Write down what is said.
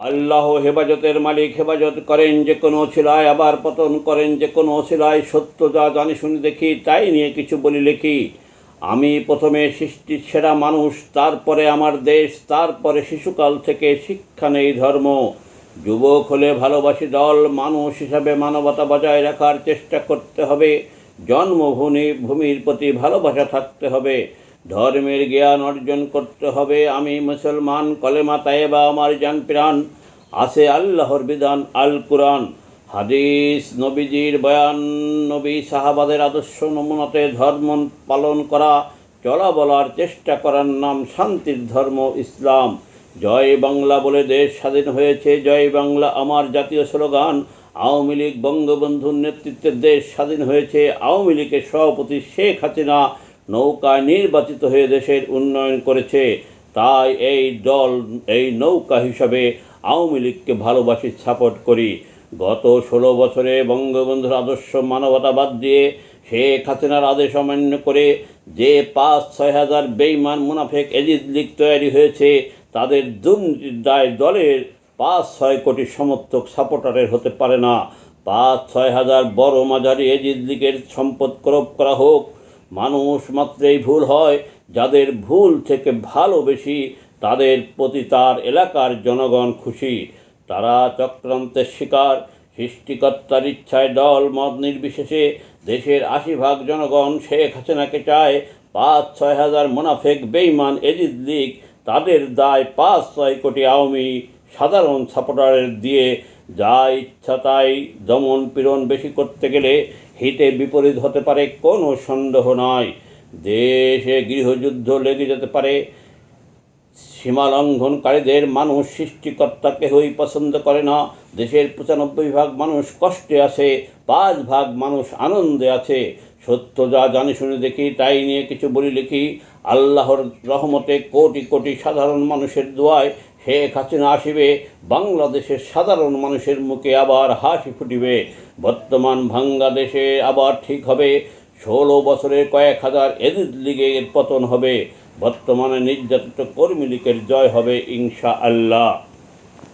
আল্লাহ হেফাজতের মালিক হেফাজত করেন যে কোনো শিলায় আবার পতন করেন যে কোনো শিলায় সত্য যা জানি শুনি দেখি, তাই নিয়ে কিছু বলি লিখি। আমি প্রথমে সৃষ্টির সেরা মানুষ, তারপরে আমার দেশ, তারপরে শিশুকাল থেকে শিক্ষা নেই ধর্ম। যুবক হলে ভালোবাসি দল, মানুষ হিসাবে মানবতা বজায় রাখার চেষ্টা করতে হবে। জন্মভূমি, ভূমির প্রতি ভালোবাসা থাকতে হবে। ধর্মের জ্ঞান অর্জন করতে হবে। আমি মুসলমান, কলেমা, তায়েবা আমার জান প্রাণ আছে আল্লাহর বিধান আল কুরআন হাদিস, নবীজির বয়ান, নবী সাহাবাদের আদর্শ নমুনাতে ধর্ম পালন করা, চলা বলার চেষ্টা করার নাম শান্তির ধর্ম, ইসলাম। জয় বাংলা বলে দেশ স্বাধীন হয়েছে। জয় বাংলা আমার জাতীয় স্লোগান, আওয়ামী লীগ বঙ্গবন্ধুর নেতৃত্বে দেশ স্বাধীন হয়েছে। আওয়ামী লীগের সভাপতি শেখ হাসিনা নৌকায় নির্বাচিত হয়ে দেশের উন্নয়ন করেছে। তাই এই দল, এই নৌকা হিসাবে আওয়ামী লীগকে ভালোবাসি, সাপোর্ট করি। গত ষোলো বছরে বঙ্গবন্ধুর আদর্শ মানবতাবাদ দিয়ে শেখ হাসিনার আদেশ অমান্য করে যে পাঁচ, ছয় হাজার বেইমান মুনাফেক এজিদ লীগ তৈরি হয়েছে, তাদের দুর্নীতির দায় দলের পাঁচ, ছয় কোটি সমর্থক সাপোর্টারের হতে পারে না। পাঁচ, ছয় হাজার বড় মাঝারি এজিদ লীগের সম্পদ ক্রোপ করা হোক মানুষ মাত্রেই ভুল হয়, যাদের ভুল থেকে ভালো বেশি, তাদের প্রতি তার এলাকার জনগণ খুশি। তারা চক্রান্তের শিকার, সৃষ্টিকর্তার ইচ্ছায় দল মত নির্বিশেষে দেশের আশি ভাগ জনগণ শেখ হাসিনাকে চায়, পাঁচ, ছয় হাজার মোনাফেক বেইমান এজিদ লীগ, তাদের দায় পাঁচ, ছয় কোটি আওয়ামী সাধারণ সাপোর্টারের দিয়ে। যা ইচ্ছা তাই দমন পীড়ন বেশি করতে গেলে হিতে বিপরীত হতে পারে, কোনো সন্দেহ নয়। দেশে গৃহযুদ্ধ লেগে যেতে পারে। সীমা লঙ্ঘনকারীদের মানুষ সৃষ্টিকর্তা কেহই পছন্দ করে না। দেশের পঁচানব্বই ভাগ মানুষ কষ্টে আছে, পাঁচ ভাগ মানুষ আনন্দে আছে। সত্য যা জানি শুনে দেখি, তাই নিয়ে কিছু বলি লিখি। আল্লাহর রহমতে কোটি কোটি সাধারণ মানুষের দোয়ায় শেখ হাসিনা আসিবে, বাংলাদেশের সাধারণ মানুষের মুখে আবার হাসি ফুটিবে। বর্তমান বাংলাদেশে আবার ঠিক হবে, ষোলো বছরে কয়েক হাজার এদিদ লীগের পতন হবে। বর্তমানে নির্যাতিত কর্মী লীগের জয় হবে ইনশা আল্লাহ